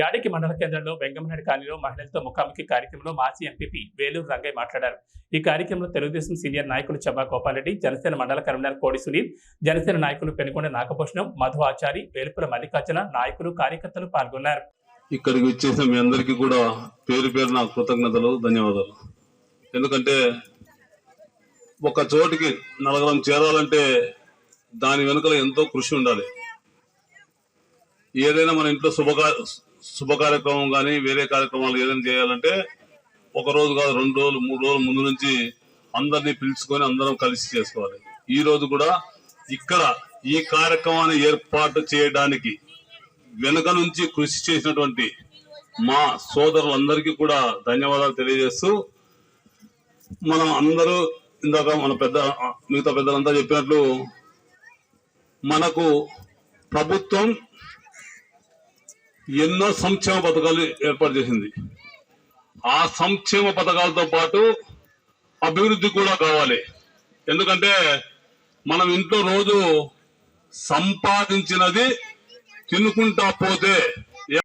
యాడికి మండల కేంద్రంలో వెంగమనాయుడు కాలనీలో మహిళలతో ముఖాముఖి కార్యక్రమంలో మాజీ ఎంపీపీ వేలూరు రంగయ్య మాట్లాడారు. ఈ కార్యక్రమంలో తెలుగుదేశం సీనియర్ నాయకులు చబ్బా గోపాలరెడ్డి జనసేన మండల కన్వీనర్ కోడి సునీల్ జనసేన నాయకులు పెనుకొండ నాగభూషణం మధు ఆచారి వేలుపుల మల్లికార్జున నాయకులు కార్యకర్తలు పాల్గొన్నారు. ఇక్కడికి వచ్చేసిన మీ అందరికీ కూడా పేరు పేరు నా కృతజ్ఞతలు ధన్యవాదాలు. ఎందుకంటే ఒక చోటికి నలగరం చేరాలంటే దాని వెనుకల ఎంతో కృషి ఉండాలి. ఏదైనా మన ఇంట్లో శుభకార్య శుభ కార్యక్రమం కానీ వేరే కార్యక్రమాలు ఏదైనా చేయాలంటే ఒక రోజు కాదు రెండు రోజులు మూడు రోజుల ముందు నుంచి అందరినీ పిలుచుకొని అందరం కలిసి చేసుకోవాలి. ఈ రోజు కూడా ఇక్కడ ఈ కార్యక్రమాన్ని ఏర్పాటు చేయడానికి వెనుక నుంచి కృషి చేసినటువంటి మా సోదరులందరికీ కూడా ధన్యవాదాలు తెలియజేస్తూ మనం అందరూ ఇందాక మన పెద్ద మిగతా పెద్దలంతా చెప్పినట్లు మనకు ప్రభుత్వం ఎన్నో సంక్షేమ పథకాలు ఏర్పాటు చేసింది. ఆ సంక్షేమ పథకాలతో పాటు అభివృద్ధి కూడా కావాలి. ఎందుకంటే మనం ఇంట్లో రోజు సంపాదించినది తినుకుంటా పోతే